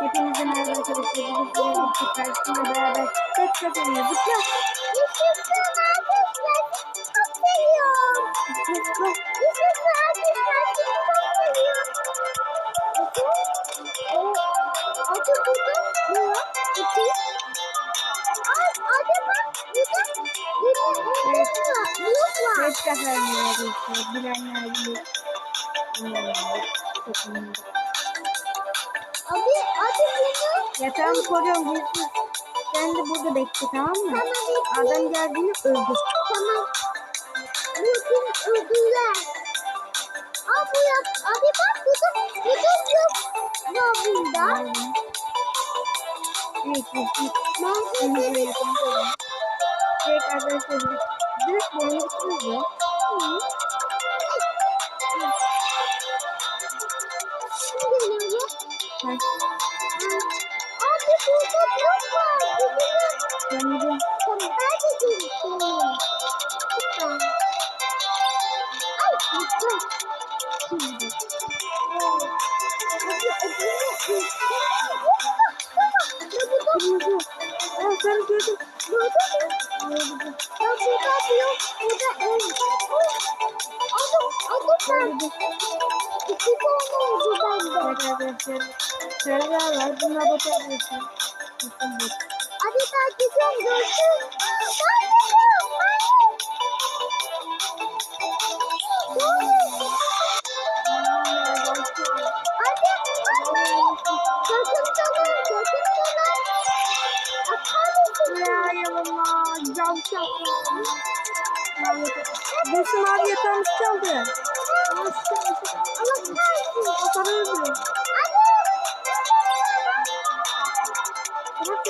Hepinize merhaba arkadaşlar. Bugün sizlerle karşısında beraber tek tek oynuyoruz. Zıpla. Yaşasın arkadaşlar. Çok seviyorum. Yaşasın arkadaşlar. Çok seviyorum. Atı burada. Ne var? Atı. Ay acaba burada yine Evet. Var. Tek tek oynuyoruz. Bilenler bilir. Bilmeyenler çok bilmiyor. Abi bunu. Ya tamam koruyorum. Hırsız. Sen de burada bekle tamam mı? Sana bir Adam geldiğinde öldür. Tamam. Bütün ödüller. Aa bu yap. Abi bak burada bütün yok. Ne bunda? Evet, hırsız. Ben Şimdi de böyle yapalım. Evet arkadaşlar. Direkt yapıyoruz ya. Şimdi ben de Tamam ben de görüşürüm. Lütfen. Ay lütfen. Şimdi. Evet. Hadi ödülü. kırmızı. Aa sen gördün. Burada mı? Ya burada yok. Burada ev. Aldım. Aldım ben. İki tane oldu bende. Arkadaşlar. Şöyle var. Bunlar bakabilirsin. Bakın bak. Yalama. Cam çaldı. Bursun abi yatağımız çaldı. Allah kahretsin. O para öldü.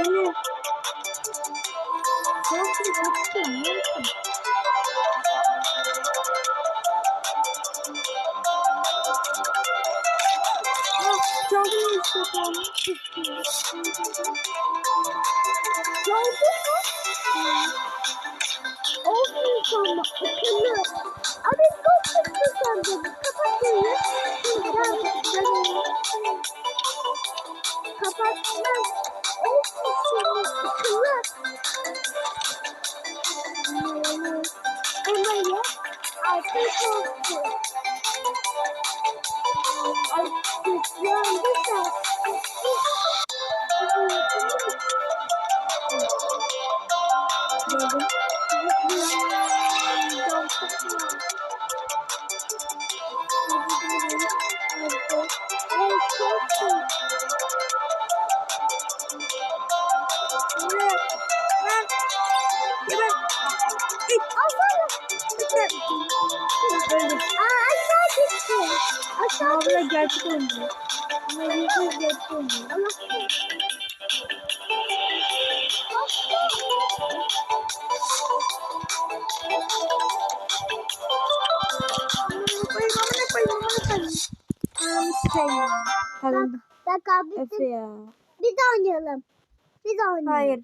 Beni izle beni. Çok sıkıntı yok. Ne yapıyorsun? Ah, çaldım işte tamam. Abi çok sıktı sende. Kapatın. Kapatmaz. Olsun seni sıkılır. Ama ya artık olsun. Ay yandı sen. Gördüm. Ay Aşağı gitti. Aşağı Abla gerçek oyuncu. Yüzsüz gerçek oyuncu. Allah sikeyim. Kazandı. Dakika bitti. Efe ya. Daha oynayalım. Daha oynayalım. Hayır.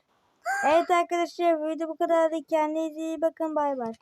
Evet arkadaşlar video bu kadar. Kendinize iyi bakın. Bay bay.